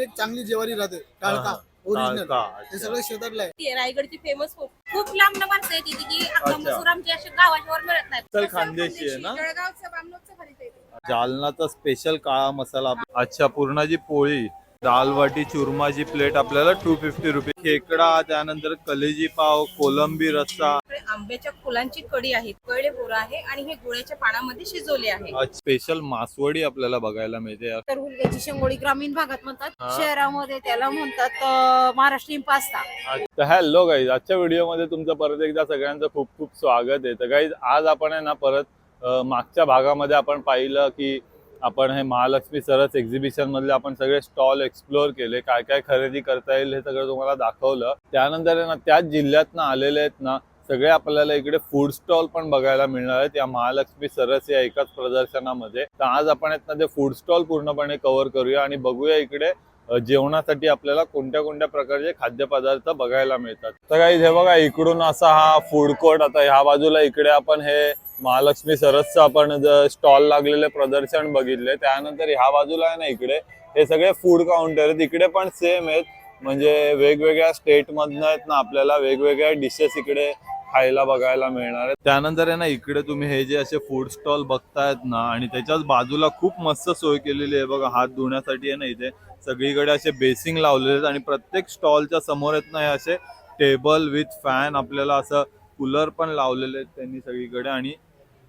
एक चांगली जेवारी राहते टाळका ओरिजिनल हे. सगळं शेतातलं आहे ती रायगडची फेमस खूप खूप लांब माणसं येते ती की अख्खा अच्छा. मसूर आमच्या अशा गावाच्यावर मिळत नाही चल खानदेशी आहे ना? जळगावचं आहे ते. जालनाचा स्पेशल काळा मसाला अच्छा पूर्णाची पोळी दालवाटी चुरमाची प्लेट आपल्याला टू फिफ्टी रुपये. खेकडा त्यानंतर कलेजी पाव कोलंबी रस्सा. आंब्याच्या फुलांची कडी आहे कळे बोरा आहे आणि हे गुळ्याच्या पानामध्ये शिजवले आहे. स्पेशल मासवडी आपल्याला बघायला मिळते. तर हुलग्याची शेंगोळी ग्रामीण भागात म्हणतात. हा. शहरामध्ये त्याला म्हणतात अं, महाराष्ट्रीयन पास्ता. तर हॅलो गाईज आजच्या व्हिडिओमध्ये तुमचं परत एकदा सगळ्यांचं खूप खूप स्वागत आहे. तर गाईज आज आपण आहे ना परत अं, मागच्या भागामध्ये आपण पाहिलं की आपण हे महालक्ष्मी सरस एक्झिबिशन मधले आपण सगळे स्टॉल एक्सप्लोअर केले काय काय खरेदी करता येईल हे सगळं तुम्हाला दाखवलं. त्यानंतर आहे ना त्याच जिल्ह्यातनं आलेले आहेत ना सगळे आपल्याला इकडे फूड स्टॉल पण बघायला मिळणार आहेत. या महालक्ष्मी सरस या एकाच प्रदर्शनामध्ये. तर आज आपण आहेत ना ते फूड स्टॉल पूर्णपणे कव्हर करूया आणि बघूया इकडे जेवणासाठी आपल्याला कोणत्या कोणत्या प्रकारचे खाद्यपदार्थ बघायला मिळतात. तर काही हे बघा इकडून असा हा फूड कोर्ट आता ह्या बाजूला इकडे आपण हे महालक्ष्मी सरसचं आपण स्टॉल लागलेले प्रदर्शन बघितले त्यानंतर ह्या बाजूला आहे ना इकडे हे सगळे फूड काउंटर आहेत. इकडे पण सेम आहेत. म्हणजे वेगवेगळ्या स्टेटमधनं आहेत ना आपल्याला वेगवेगळ्या डिशेस इकडे खायला बघायला मिळणार आहेत. त्यानंतर आहे ना इकडे तुम्ही हे जे असे फूड स्टॉल बघतायत ना आणि त्याच्याच बाजूला खूप मस्त सोय केलेली आहे बघा हात धुण्यासाठी आहे ना इथे. सगळीकडे असे बेसिंग लावलेले आहेत आणि प्रत्येक स्टॉलच्या समोर आहेत ना हे असे टेबल विथ फॅन आपल्याला असं कूलर पण लावलेले आहेत त्यांनी सगळीकडे. आणि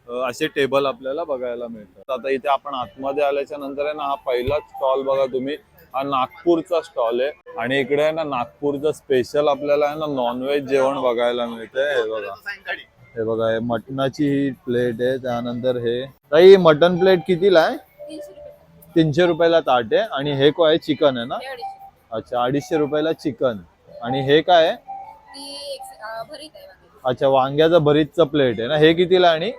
असे टेबल आपल्याला बघायला मिळतात. आता इथे आपण आतमध्ये आल्याच्यानंतर आहे ना हा पहिलाच स्टॉल बघा तुम्ही. हा नागपूरचा स्टॉल आहे. आणि इकडे आहे ना नागपूरचं स्पेशल आपल्याला आहे ना नॉनव्हेज जेवण बघायला मिळतंय. हे बघा. हे बघा हे मटणाची ही प्लेट आहे. त्यानंतर हे ताई मटन प्लेट कितीला आहे? तीनशे रुपये तीनशे रुपयाला ताट आहे. आणि हे काय आहे? चिकन आहे ना. अच्छा अडीचशे रुपयाला चिकन. आणि हे काय आहे. अच्छा वांग्याचं भरीतचं प्लेट आहे ना. हे कितीला आणि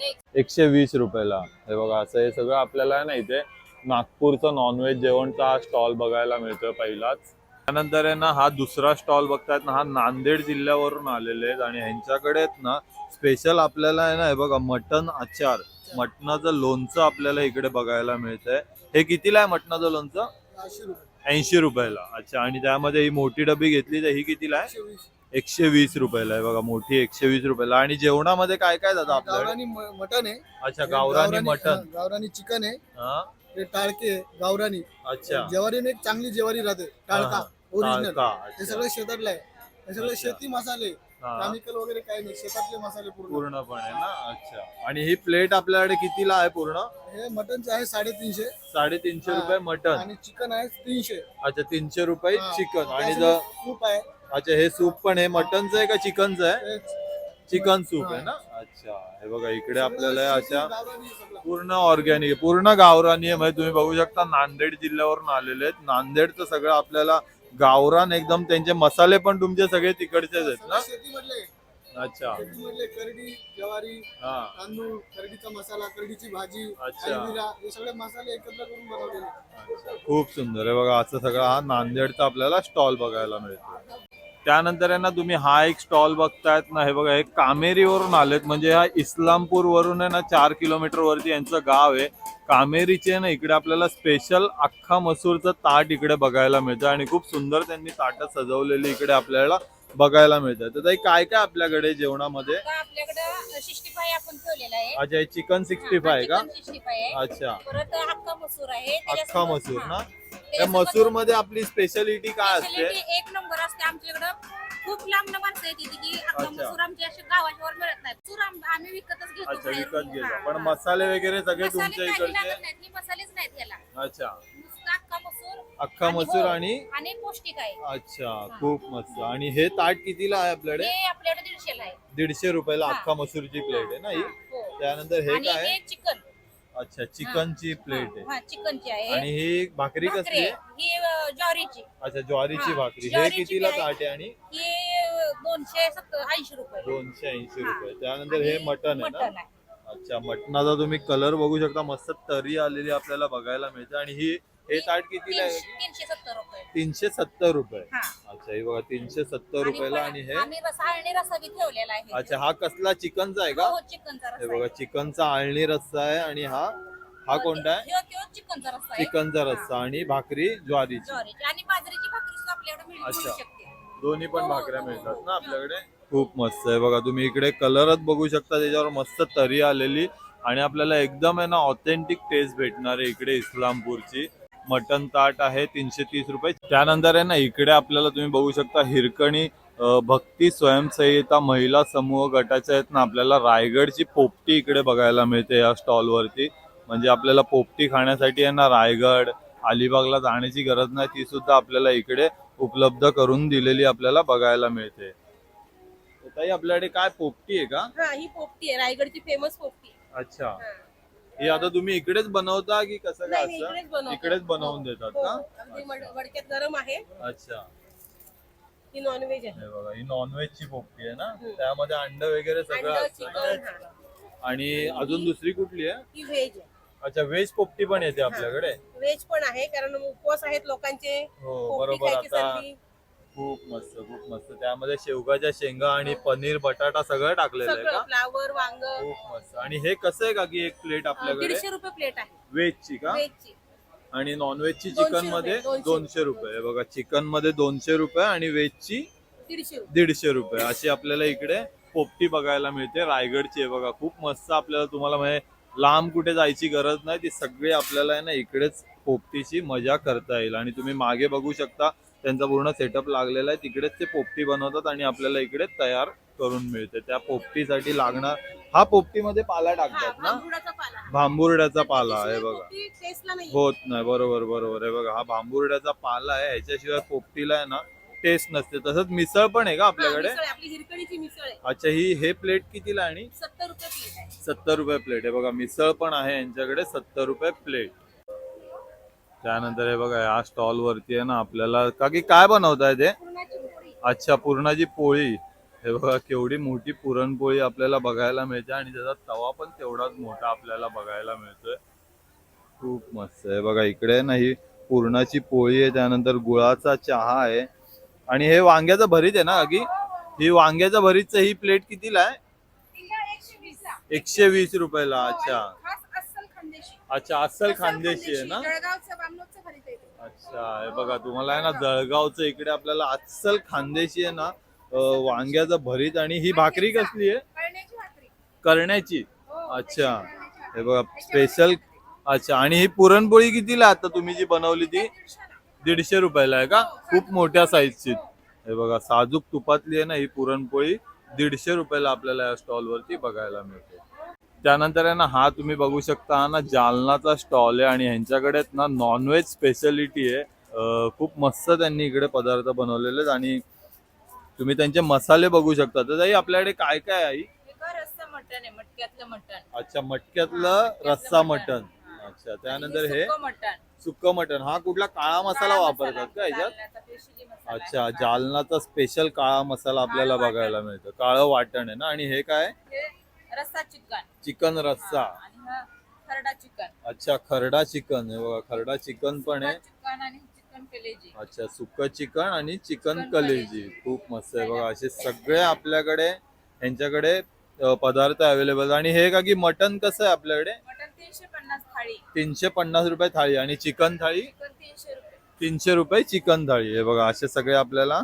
एकशे वीस रुपयाला. हे बघा असं हे सगळं आपल्याला आहे ना इथे नागपूरचं नॉनव्हेज जेवणचा हा स्टॉल बघायला मिळतोय पहिलाच. त्यानंतर आहे ना हा दुसरा स्टॉल बघतायत ना हा नांदेड जिल्ह्यावरून आलेले आहेत आणि ह्यांच्याकडे आहेत ना स्पेशल आपल्याला आहे ना हे बघा मटन आचार. मटणाचं लोणचं आपल्याला इकडे बघायला मिळतंय. हे कितीला आहे मटणाचं लोणचं? ऐंशी रुपयाला. अच्छा आणि त्यामध्ये ही मोठी डबी घेतली तर ही कितीला आहे? एकशे वीस. रुपयाला आहे बघा मोठी एकशे वीस रुपयाला. आणि जेवणामध्ये काय काय जातं आपल्याकडे? गावरानी म- मटण आहे. अच्छा गावरानी हा, मटन गावरानी चिकन आहे. हा? हे टाळके आहे, गावरानी. अच्छा. जेवारी एक चांगली जेवारी राहते. टाळका हा, ओरिजिनल हे अच्छा. सगळं शेतातलं आहे. हे सगळे अच्छा. शेती मसाले हा, केमिकल वगैरे काही नाही. शेतातले मसाले पूर्ण. पूर्णपणे ना? अच्छा. आणि ही प्लेट आपल्याकडे कितीला आहे पूर्ण? हे मटनचे आहे साडेतीनशे. साडेतीनशे हा. रुपये मटन. आणि चिकन आहे तीनशे. अच्छा तीनशे रुपये हा. चिकन. आणि त्यासोबत जर सूप आहे. अच्छा हे सूप पण हे मटनचं आहे का चिकनचं आहे? चिकन सूप आहे. ना? अच्छा हे बघा इकडे आपल्याला अशा. पूर्ण ऑर्गॅनिक पूर्ण गावरानी आहे. म्हणजे तुम्ही बघू शकता नांदेड जिल्ह्यावरून आलेले आहेत. नांदेडचं सगळं आपल्याला गावरान एकदम त्यांचे मसाले पण तुमचे सगळे तिकडचेच आहेत ना? अच्छा. शेतीमधले करडी ज्वारी हा. तांदूळ करडीचा मसाला करडीची भाजी अच्छा. अलमिरा हे सगळे मसाले एकत्र करून बनवलेले खूप सुंदर आहे. बघा असं सगळं हा नांदेडचा आपल्याला स्टॉल बघायला मिळतो. त्यानंतर आहे ना तुम्ही हा एक स्टॉल बघतायत ना हे बघा हे कामेरीवरून आलेत. म्हणजे हा इस्लामपूर वरून आहे ना चार किलोमीटर वरती यांचं गाव आहे. कामेरीचे ना इकडे आपल्याला स्पेशल अख्खा मसूरचं ताट इकडे बघायला मिळतं. आणि खूप सुंदर त्यांनी ताटं सजवलेली इकडे आपल्याला. बघायला मिळतात. तर ताई काय काय आपल्याकडे जेवणामध्ये? आता आपल्याकडं शिष्टी पाय आपण ठेवलेला आहे. अच्छा चिकन सिक्स्टी फाय का? अच्छा. परत अख्खा मसूर आहे. अख्खा त्याच्यासोबत- मसूर हा. ना त्या त्याच्यासोबत मसूरमध्ये आपली स्पेशालिटी काय असते? एक नंबर असते आमच्याकडं. खूप लांब माणसं येते ती की अख्खा अच्छा. मसूर आमच्या अशा गावाच्यावर मिळत नाही मसूर आम- आम्ही विकतच घेतो अच्छा बाहेरून. विकत घेतो. हा, पण हा. मसाले वगैरे सगळे मसाले तुमच्या काही इकडचे? नाहीत. ही मसालेच नाहीत याला. अच्छा. अख्खा मसूर अख्खा आणि मसूर हो, आणि आणि पौष्टिक आहे. अच्छा खूप मस्त. आणि हे ताट कितीला आहे आपल्याकडे? हे आपल्याकडे दीडशेला आहे. दीडशे रुपयाला हा. अख्खा मसूरची प्लेट आहे ना ही? हा, हो. त्यानंतर हे आणि काय हे चिकन. अच्छा चिकनची प्लेट आहे. हा चिकनची आहे. आणि ही भाकरी भाकरी कसली आहे. आहे. ही अ, ज्वारीची. अच्छा ज्वारीची हा, भाकरी. हे ज्वारीची कितीला आहे. ताट आहे आणि? ही अ, दोनशे सत्तर ऐंशी रुपये. दोनशे ऐंशी हा. रुपये. त्यानंतर हे आणि मटन आहे ना? आहे. अच्छा मटणाचा तुम्ही कलर बघू शकता. मस्त तरी आलेली आपल्याला बघायला मिळते. आणि ही हे ताट कितीला आहे? तीनशे सत्तर रुपये. तीनशे सत्तर रुपये. हा. अच्छा हे बघा तीनशे सत्तर रुपयाला आणि हे? आम्ही रसा आणि रसा बी ठेवलेला आहे अच्छा हा कसला चिकनचा आहे का? हो चिकनचा हे बघा. चिकनचा आळणी रस्सा आहे आणि हा हा कोणता आहे? चिकनचा रस्सा आहे. चिकनचा रस्सा आणि भाकरी ज्वारीची. ज्वारीची. आणि बाजरीची भाकरी सुद्धा आपल्याकडे मिळू अच्छा. शकते. दोन्ही पण भाकऱ्या मिळतात ना आपल्याकडे? खूप मस्त आहे. बघा तुम्ही इकडे कलरच बघू शकता त्याच्यावर मस्त तरी आलेली. आणि आपल्याला एकदम आहे ना ऑथेंटिक टेस्ट भेटणार आहे इकडे इस्लामपूरची. मटन ताट आहे तीनशे तीस रुपये. त्यानंतर आहे ना इकडे आपल्याला तुम्ही बघू शकता हिरकणी भक्ती स्वयंसहाय्यता महिला समूह गटाच्या आहेत ना आपल्याला रायगडची पोपटी इकडे बघायला मिळते या स्टॉलवरती. म्हणजे आपल्याला पोपटी खाण्यासाठी आहे ना रायगड अलिबागला जाण्याची गरज नाही ती सुद्धा आपल्याला इकडे उपलब्ध करून दिलेली आपल्याला बघायला मिळते. ताई आपल्याकडे काय पोपटी आहे का? हा ही पोपटी आहे रायगडची फेमस पोपटी. अच्छा. हा. हे आता तुम्ही इकडेच बनवता की कसं काय नाही, नाही, असं? इकडेच बनवतो. इकडेच बनवून देतात हो, का? अगदी मड- मडक्यात गरम आहे. अच्छा. ही नॉनव्हेज आहे. हे बघा ही नॉनव्हेजची पोपटी आहे ना. त्यामध्ये अंड वगैरे सगळं अंड असतं. ना? हा. आणि अजून दुसरी कुठली आहे? ही व्हेज आहे. अच्छा व्हेज पोपटी पण येते आपल्याकडे? व्हेज पण आहे कारण उपवास आहेत लोकांचे. हो पोपटी बरोबर खायची आता खूप मस्त खूप मस्त. त्यामध्ये शेवगाच्या शेंगा आणि पनीर बटाटा सगळं टाकलेलं आहे सगळं का? फ्लावर वांग. खूप मस्त. आणि हे कसं आहे का की एक प्लेट आपल्याकडे? दीडशे रुपये प्लेट आहे. व्हेजची का? व्हेजची. आणि नॉनव्हेजची दोनशे चिकनमध्ये दोनशे. दोनशे रुपये. हे बघा चिकनमध्ये दोनशे रुपये आणि व्हेजची दीडशे रुपये. दीडशे रुपये. अशी आपल्याला इकडे पोपटी बघायला मिळते. रायगडची आहे बघा. खूप मस्त आपल्याला तुम्हाला म्हणजे लांब कुठे जायची गरज नाही. ती सगळी आपल्याला आहे ना इकडेच पोपटीची मजा करता येईल. आणि तुम्ही मागे बघू शकता त्यांचा पूर्ण सेटअप लागलेला आहे. तिकडेच ते पोपटी बनवतात आणि आपल्याला इकडे तयार करून मिळते. त्या पोपटीसाठी लागणार हा पोपटीमध्ये पाला टाकतात ना? भांबुर्ड्याचा पाला आहे बघा. होत नाही बरोबर बरोबर. आहे बघा हा भांबुर्ड्याचा पाला आहे. ह्याच्याशिवाय पोपटीला आहे ना टेस्ट नसते. तसंच मिसळ पण आहे का आपल्याकडे? अच्छा ही हे प्लेट कितीला आहे आणि? सत्तर रुपये प्लेट आहे. बघा मिसळ पण आहे यांच्याकडे सत्तर रुपये प्लेट त्यानंतर हे बघा या स्टॉल वरती आहे ना आपल्याला का की काय बनवताय ते? अच्छा पुरणाची पोळी. हे बघा केवढी मोठी पुरणपोळी आपल्याला बघायला मिळते आणि त्याचा तवा पण तेवढाच मोठा आपल्याला बघायला मिळतोय. खूप मस्त आहे. बघा इकडे ना ही पुरणाची पोळी आहे त्यानंतर गुळाचा चहा आहे. आणि हे वांग्याचं भरीत आहे ना की ही वांग्याचं भरीतचं ही प्लेट कितीला आहे? एकशे वीस रुपयाला अच्छा. अस्सल खानदेशी अच्छा अस्सल खानदेशी आहे ना? जळगावचं बामणोचं भरीत आहे ते. अच्छा हे बघा तुम्हाला आहे ना जळगावचं इकडे आपल्याला अस्सल खानदेशी आहे ना अं, वांग्याचं भरीत आणि ही भाकरी कसली आहे? कळण्याची भाकरी. करण्याची हो, अच्छा. हे बघा स्पेशल अच्छा आणि ही पुरणपोळी कितीला आता तुम्ही जी बनवली ती. दीडशे रुपयाला आहे का? खूप मोठ्या साईजची हे बघा साजूक तुपातली आहे ना ही पुरणपोळी. दीडशे रुपयाला आपल्याला या स्टॉल वरती बघायला मिळते. त्यानंतर आहे ना हा तुम्ही बघू शकता हा ना जालनाचा स्टॉल आहे आणि ह्यांच्याकडे ना नॉनव्हेज स्पेशालिटी आहे. खूप मस्त त्यांनी इकडे पदार्थ बनवलेले आहेत आणि तुम्ही त्यांचे मसाले बघू शकता. तर ताई आपल्याकडे काय काय आहे आई? मटक्यातलं मटण. अच्छा मटक्यातलं रस्सा मटन अच्छा त्यानंतर हे सुक्कं मटन हा कुठला काळा मसाला वापरतात का आहे. अच्छा जालनाचा स्पेशल काळा मसाला आपल्याला बघायला मिळतं. काळं वाटण आहे ना? आणि हे काय? रस्सा चिकन. चिकन रस्सा. आणि हा खरडा चिकन. अच्छा खरडा चिकन हे बघा खरडा चिकन पण आहे. चिकन आणि चिकन कलेजी. अच्छा सुक्क चिकन आणि चिकन चिकन कलेजी. खूप मस्त आहे बघा असे सगळे आपल्याकडे यांच्याकडे अ, पदार्थ अवेलेबल आणि हे का की मटन कसं आहे आपल्याकडे? मटन तीनशे पन्नास थाळी. तीनशे पन्नास रुपये थाळी. आणि चिकन थाळी? चिकन तीनशे रुपये. तीनशे रुपये चिकन थाळी हे बघा असे सगळे आपल्याला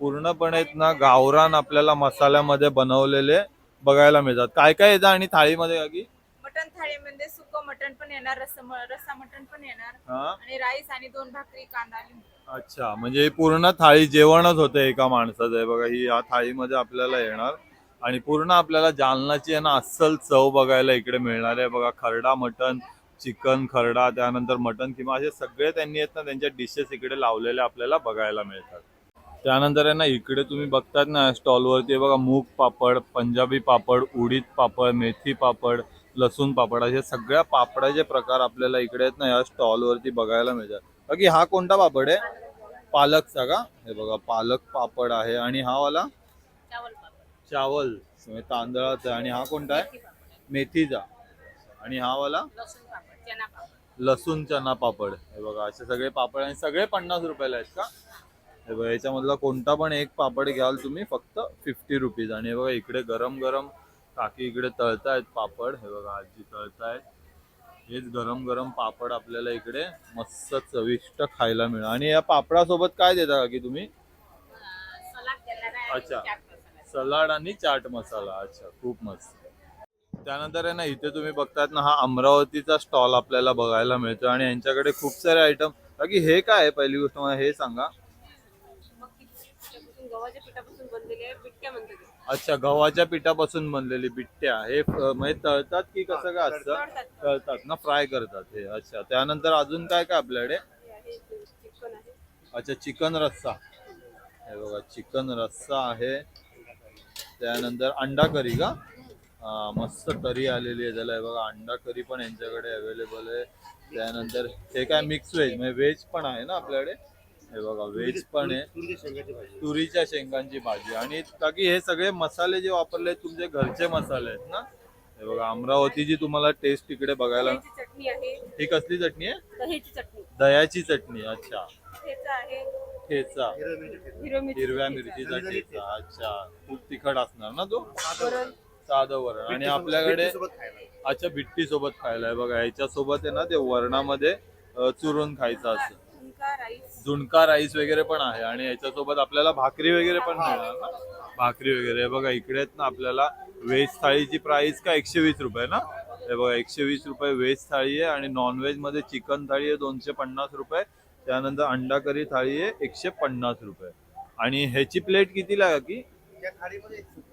पूर्णपणे आहेत ना गावरान आपल्याला मसाल्यामध्ये बनवलेले बघायला मिळतात. काय काय येतं आणि थाळीमध्ये का की मटन थाळीमध्ये सुकं मटन पण येणार रस्सा रस्सा मटन पण येणार हा? आणि राईस आणि दोन भाकरी कांदा लिंबू. अच्छा म्हणजे पूर्ण थाळी जेवणच होते एका माणसाचं. आहे बघा ही या थाळीमध्ये आपल्याला येणार. आणि पूर्ण आपल्याला जालनाची आहे ना अस्सल चव बघायला इकडे मिळणार आहे. बघा खरडा मटन चिकन खरडा त्यानंतर मटन किंवा असे सगळे त्यांनी आहेत ना त्यांच्या डिशेस इकडे लावलेले आपल्याला बघायला मिळतात. त्यानंतर आहे ना इकडे तुम्ही बघतात ना स्टॉलवरती बघा मूग पापड पंजाबी पापड उडीद पापड मेथी पापड लसूण पापड असे सगळ्या पापडाचे प्रकार आपल्याला इकडे आहेत ना या स्टॉलवरती बघायला मिळतात. बाकी हा कोणता पापड आहे? पालकचा का? हे बघा पालक पापड आहे. आणि हा वाला? चावल तांदळाचा आहे. आणि हा कोणता आहे? मेथीचा. आणि हा वाला? लसूण चना पापड. हे बघा असे सगळे पापड. आणि सगळे पन्नास रुपयाला आहेत का? हे बघा याच्यामधला कोणता पण एक पापड घ्याल तुम्ही फक्त फिफ्टी रुपीज आणि हे बघा इकडे गरम गरम काकी इकडे तळतायत पापड. हे बघा आजी तळतायत. हेच गरम गरम पापड आपल्याला इकडे मस्त चविष्ट खायला मिळेल. आणि या पापडासोबत काय देता का की तुम्ही? अच्छा. सलाड आणि चाट मसाला. अच्छा खूप मस्त. त्यानंतर आहे ना इथे तुम्ही बघतायत ना हा अमरावतीचा स्टॉल आपल्याला बघायला मिळतो आणि यांच्याकडे खूप सारे आयटम बाकी हे काय आहे? पहिली गोष्ट मला हे सांगा. गव्हाच्या पिठापासून बनलेले आहे बिटक्या म्हणतात अच्छा गव्हाच्या पिठापासून बनलेली बिट्ट्या हे अ, म्हणजे तळतात की कसं काय असतं? तळतात. ना फ्राय करतात हे. अच्छा त्यानंतर अजून काय काय आपल्याकडे? चिकन आहे. अच्छा चिकन रस्सा. हे बघा चिकन रस्सा आहे. त्यानंतर अंडा करी का? हा, मस्त करी आलेली आहे त्याला. हे बघा अंडा करी पण यांच्याकडे अवेलेबल आहे. त्यानंतर हे काय मिक्स व्हेज म्हणजे व्हेज पण आहे ना आपल्याकडे? हे बघा व्हेज पण आहे. तुरीच्या शेंगांची भाजी. आणि बाकी हे सगळे मसाले जे वापरले आहेत, तुमचे घरचे मसाले आहेत ना? हे बघा अमरावतीची तुम्हाला टेस्ट इकडे बघायला दह्याची चटणी आहे. ही कसली चटणी आहे? दह्याची चटणी अच्छा. ठेचा आहे. ठेचा. हिरवी मिरची हिरव्या मिरचीचा ठेचा अच्छा. खूप तिखट असणार ना तो? साधं वरण. आणि आपल्याकडे अच्छा बिट्टी सोबत खायला आहे. बघा ह्याच्या सोबत आहे ना ते वरणामध्ये चुरून खायचं असतं झुणका राईस वगैरे पण आहे आणि याच्यासोबत आपल्याला भाकरी वगैरे पण मिळणार ना? भाकरी वगैरे. हे बघा इकडे आहेत ना आपल्याला व्हेज थाळीची प्राइस का एकशे वीस रुपये ना? हे बघा एकशे वीस रुपये व्हेज थाळी आहे आणि नॉन व्हेजमध्ये चिकन थाळी आहे दोनशे पन्नास रुपये. त्यानंतर अंडा करी थाळी आहे एकशे पन्नास रुपये. आणि ह्याची प्लेट कितीला आहे की?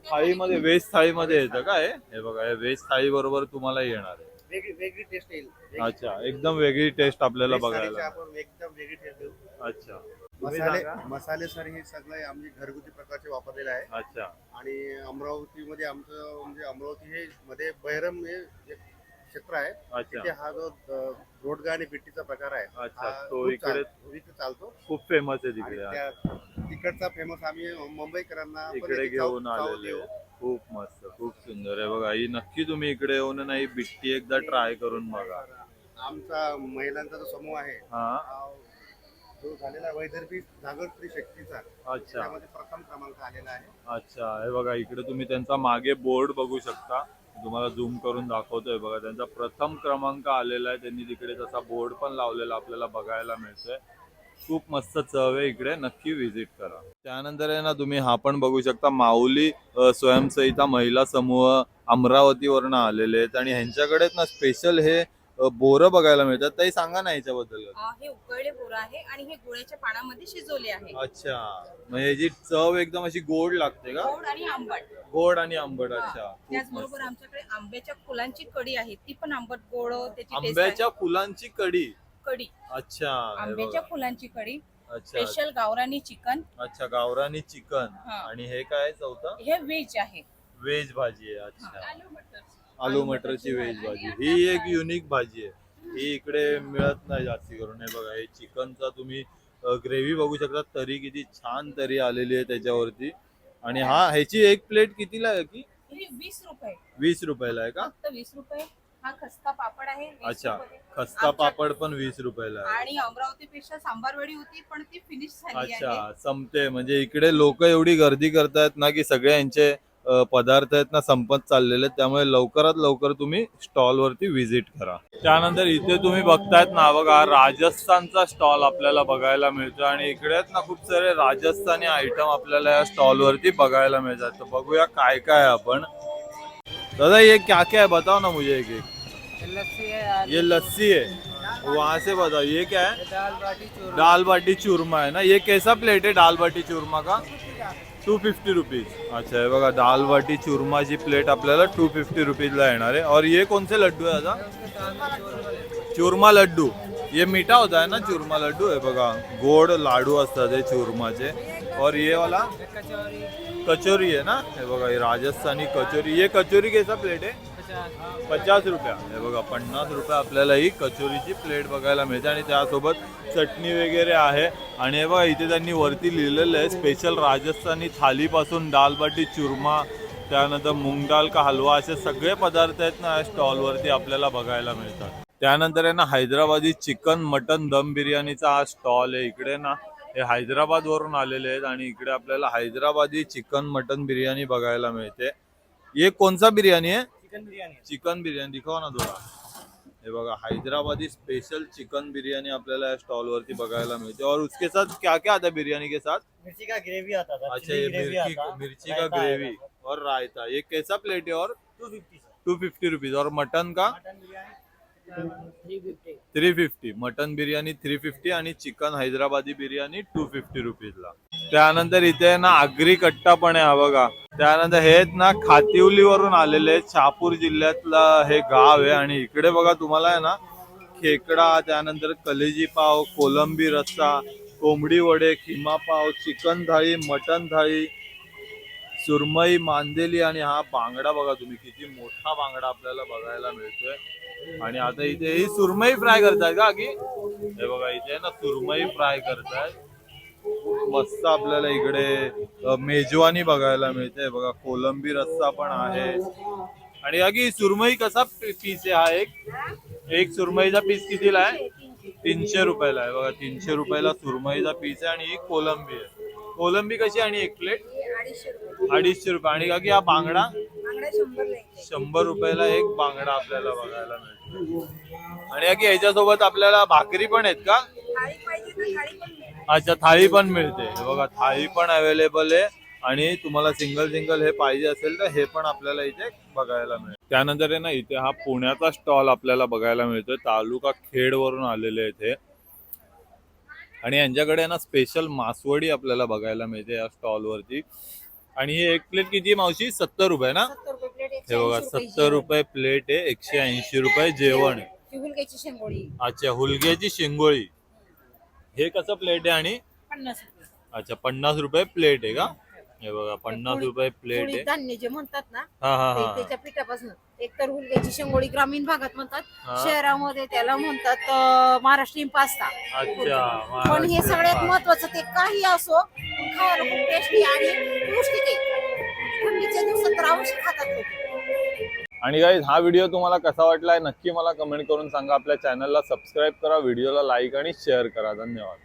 थाळीमध्ये व्हेज थाळीमध्ये येतं का हे? हे बघा हे व्हेज थाळी बरोबर तुम्हाला येणार आहे. वेगळी टेस्ट येईल. अच्छा एकदम वेगळी टेस्ट आपल्याला बघायला. एकदम वेगळी टेस्ट अच्छा. मसाले मसाले सर हे सगळे आमचे घरगुती प्रकारचे वापरलेले आहे. अच्छा. आणि अमरावतीमध्ये आमचं म्हणजे अमरावती हे मध्ये बैरम हे एक क्षेत्र आहे अच्छा. तिथे हा जो अ, रोडगा आणि पिट्टीचा प्रकार आहे अच्छा, हा तो खूप इकडे- चाल- इथे चालतो. खूप फेमस आहे आणि तिकडे त्या तिकडचा फेमस आम्ही मुंबईकरांना पण इकडे चाव- घेऊन चाव आलेले. देऊ. आहे. खूप मस्त खूप सुंदर आहे. बघा ही नक्की तुम्ही इकडे येऊन ना ही बिट्टी एकदा ट्राय करून बघा. आमचा महिलांचा जो समूह आहे हा. हा जो झालेला वैदर्भी जागर स्त्री शक्तीचा अच्छा. त्यामध्ये प्रथम क्रमांक आलेला आहे. अच्छा हे बघा इकडे तुम्ही त्यांचा मागे बोर्ड बघू शकता. तुम्हाला झूम करून दाखवतोय बघा त्यांचा प्रथम क्रमांक आलेला आहे. त्यांनी तिकडे तसा बोर्ड पण लावलेला आपल्याला बघायला मिळतोय. खूप मस्त चव आहे इकडे नक्की व्हिजिट करा. त्यानंतर आहे ना तुम्ही हा पण बघू शकता माऊली स्वयंसहिता महिला समूह अमरावतीवरनं आलेले आहेत. आणि ह्यांच्याकडे ना स्पेशल हे बोरं बघायला मिळतात. ताई सांगा ना याच्याबद्दल. अं, हे उकळले बोरं आहे आणि हे गुळाच्या पानामध्ये शिजवले आहे. अच्छा. म्हणजे ह्याची चव एकदम अशी गोड लागते का? गोड आणि आंबट. गोड आणि आंबट अच्छा. खूप त्याचबरोबर मस्त. आमच्याकडे आंब्याच्या फुलांची कढी आहे. ती पण आंबट गोड त्याची taste आंब्याच्या आहे. फुलांची कढी? कढी. अच्छा. हे आंब्याच्या बघा. फुलांची कढी. अच्छा. स्पेशल गावरानी चिकन. अच्छा गावरानी चिकन. हा. आणि हे काय चौथा? हे व्हेज आहे. व्हेज भाजी आहे. अच्छा. आलू मटर आलू मटरची व्हेज भाजी. ही एक युनिक भाजी आहे. ही इकडे मिळत नाही जास्ती करून. हे बघा हे चिकनचा तुम्ही ग्रेव्ही बघू शकता. तरी किती छान तरी आलेली आहे त्याच्यावरती. आणि हा ह्याची एक प्लेट कितीला आहे की? वीस रुपये. वीस रुपयाला आहे का? वीस रुपये. हा खस्ता पापड आहे 20 अच्छा. खस्ता पापड पण वीस रुपयाला आहे. आणि अमरावतीपेक्षा सांबारवडी होती पण ती फिनिश झाली अच्छा संपते. म्हणजे इकडे लोक एवढी गर्दी करतायत ना की सगळे यांचे अ, पदार्थ आहेत ना संपत चाललेले आहेत. त्यामुळे लवकरात लवकर तुम्ही स्टॉल वरती व्हिजिट करा. त्यानंतर इथे तुम्ही बघतायत ना बघा राजस्थानचा स्टॉल आपल्याला बघायला मिळतो. आणि इकडे आहेत ना खूप सारे राजस्थानी आयटम आपल्याला या स्टॉल वरती बघायला मिळतात. तर बघूया काय काय आहे आपण. दादा ये क्या क्या है बताओ ना मुझे एक एक. ये लस्सी है वहाँ से बताओ ये क्या है? दाल बाटी चूरमा. दाल बाटी चूरमा है ना? ये कैसा प्लेट है दाल बाटी चूरमा का? टू फिफ्टी रुपीज अच्छा हे बघा दाल बाटी चुरमाची प्लेट आपल्याला टू फिफ्टी रुपीजला येणार आहे. और ये कौन से लड्डू है दादा? चुरमा लड्डू. ये मीठा होता है ना चुरमा लड्डू? है बघा गोड लाडू असतात हे चूरमाचे. और ये वाला? कचोरी. है ना? हे बघा हे राजस्थानी कचोरी. ये कचोरी कैसा प्लेट है पचास रुपया. हे बघा पन्नास रुपये आपल्याला ही कचोरीची प्लेट बघायला मिळते आणि त्यासोबत चटणी वगैरे आहे. आणि हे बघा इथे त्यांनी वरती लिहिलेलं आहे स्पेशल राजस्थानी थालीपासून दाल बाटी चुरमा त्यानंतर मूग दाल का हलवा असे सगळे पदार्थ आहेत ना या स्टॉलवरती आपल्याला बघायला मिळतात. त्यानंतर आहे ना हैदराबादी चिकन मटन दम बिर्याणीचा हा स्टॉल आहे. इकडे ना हे हैदराबाद वरून आलेले आहेत आणि इकडे आपल्याला हैदराबादी चिकन मटन बिर्याणी बघायला मिळते. ये कोणचा बिर्याणी आहे? चिकन बिर्याणी चिकन बिर्याणी दिखाओ ना थोड़ा हे बघा हैदराबादी स्पेशल चिकन बिर्याणी आपल्याला या स्टॉल वरती बघायला मिळते. और उसके साथ क्या क्या आता है बिरयानी के साथ? मिर्ची का ग्रेवी आता था अच्छा ये मिर्ची मिर्ची का ग्रेवी और रायता ये कैसा प्लेट है और? Two fifty two fifty rupees और मटन का? Mutton three fifty three fifty mutton biryani three fifty आणि chicken Hyderabadi biryani two fifty रुपीजला त्यानंतर इथे आहे ना आगरी कट्टा पण आहे हा बघा. त्यानंतर हे ना ना खातिवलीवरून आलेले आहेत शहापूर जिल्ह्यातलं हे गाव आहे. आणि इकडे बघा तुम्हाला आहे ना खेकडा त्यानंतर कलेजी पाव कोलंबी रस्सा कोंबडी वडे खिमा पाव चिकन थाळी मटन थाळी सुरमई मांदेली आणि हा बांगडा बघा तुम्ही किती मोठा बांगडा आपल्याला बघायला मिळतोय. आणि आता इथे ही सुरमई फ्राय करतायत का की हे बघा इथे ना सुरमई फ्राय करतायत. मस्त आपल्याला इकडे मेजवानी बघायला मिळते. बघा कोलंबी रस्सा पण आहे. आणि अगी सुरमई कसा पीस आहे हा एक. एक सुरमईचा पीस कितीला आहे? तीनशे रुपयाला आहे. बघा तीनशे रुपयाला सुरमईचा पीस आहे आणि ही कोलंबी आहे. कोलंबी कशी आणि एक प्लेट अडीचशे रुपये. आणि का की हा बांगडा? शंभर रुपयाला एक बांगडा आपल्याला बघायला मिळतो. आणि अगदी याच्यासोबत आपल्याला भाकरी पण आहेत का? अच्छा थाळी पण मिळते. हे बघा थाळी पण अवेलेबल आहे आणि तुम्हाला सिंगल सिंगल हे पाहिजे असेल तर हे पण आपल्याला इथे बघायला मिळेल. त्यानंतर आहे ना इथे हा पुण्याचा स्टॉल आपल्याला बघायला मिळतोय. तालुका खेड वरून आलेले हे. आणि यांच्याकडे ना स्पेशल मासवडी आपल्याला बघायला मिळते या स्टॉल वरती. आणि ही एक प्लेट किती मावशी? सत्तर रुपये ना? हे बघा सत्तर रुपये प्लेट आहे एकशे ऐंशी रुपये जेवण आहे. अच्छा हुलग्याची शिंगोळी. हे कसं प्लेट आहे आणि? पन्नास रुपये. अच्छा पन्नास रुपये प्लेट आहे का? हे बघा पन्नास रुपये प्लेट पोळी आहे. धान्य जे म्हणतात ना हा हा ते हा. त्याच्या पिठापासून. एक तर हुलक्याची शेंगोळी ग्रामीण भागात म्हणतात. हा. शहरामध्ये त्याला म्हणतात अं, महाराष्ट्रीयन पास्ता. अच्छा पण हे सगळ्यात महत्वाचं ते काही असो खायला खूप टेस्टी आणि पौष्टिक आहे. थंडीच्या दिवसात तर आवश्यक खातात लोक. आणि गाईज हा व्हिडिओ तुम्हाला कसा वाटलाय नक्की मला कमेंट करून सांगा. आपल्या चॅनलला सबस्क्राईब करा व्हिडिओला लाईक आणि शेअर करा. धन्यवाद.